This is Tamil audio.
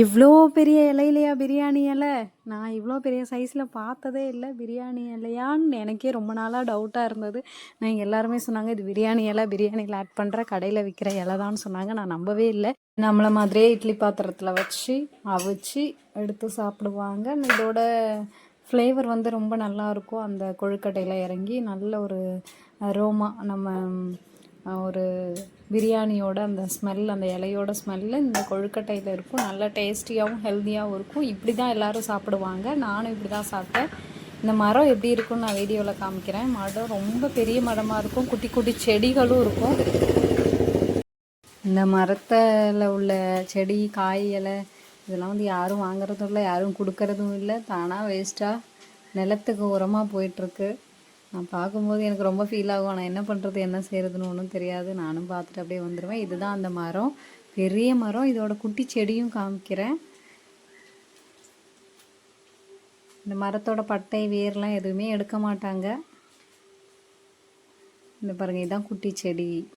இவ்வளோ பெரிய இலையிலையா பிரியாணி இலை? நான் இவ்வளோ பெரிய சைஸில் பார்த்ததே இல்லை. பிரியாணி இலையான்னு எனக்கே ரொம்ப நாளாக டவுட்டாக இருந்தது. நான் எல்லாருமே சொன்னாங்க இது பிரியாணி இலை பிரியாணியில் ஆட் பண்ணுற கடையில் விற்கிற இலை தான் சொன்னாங்க. நான் நம்பவே இல்லை. நம்மளை மாதிரியே இட்லி பாத்திரத்தில் வச்சு அவிச்சு எடுத்து சாப்பிடுவாங்க. இதோட ஃப்ளேவர் வந்து ரொம்ப நல்லா இருக்கும். அந்த கொழுக்கட்டையில் இறங்கி நல்ல ஒரு ரோமா நம்ம ஒரு பிரியாணியோட அந்த ஸ்மெல் அந்த இலையோட ஸ்மெல்லு இந்த கொழுக்கட்டையில் இருக்கும். நல்ல டேஸ்டியாகவும் ஹெல்த்தியாகவும் இருக்கும். இப்படி தான் எல்லோரும் சாப்பிடுவாங்க. நானும் இப்படி தான் சாப்பிட்டேன். இந்த மரம் எப்படி இருக்கும்னு நான் வீடியோவில் காமிக்கிறேன். மரம் ரொம்ப பெரிய மரமாக இருக்கும். குட்டி குட்டி செடிகளும் இருக்கும். இந்த மரத்தில் உள்ள செடி காய் இலை இதெல்லாம் வந்து யாரும் வாங்குறதும் இல்லை யாரும் கொடுக்கறதும் இல்லை. தானாக வேஸ்ட்டாக நிலத்துக்கு உரமாக போயிட்டுருக்கு நான் பார்க்கும்போது எனக்கு ரொம்ப ஃபீல் ஆகும். ஆனால் என்ன பண்ணுறது என்ன செய்கிறதுன்னு ஒன்றும் தெரியாது. நானும் பார்த்துட்டு அப்படியே வந்துடுவேன் இதுதான் அந்த மரம். பெரிய மரம். இதோட குட்டி செடியும் காமிக்கிறேன். இந்த மரத்தோட பட்டை வேர்லாம் எதுவுமே எடுக்க மாட்டாங்க. இந்த பாருங்கள் இதுதான் குட்டி செடி.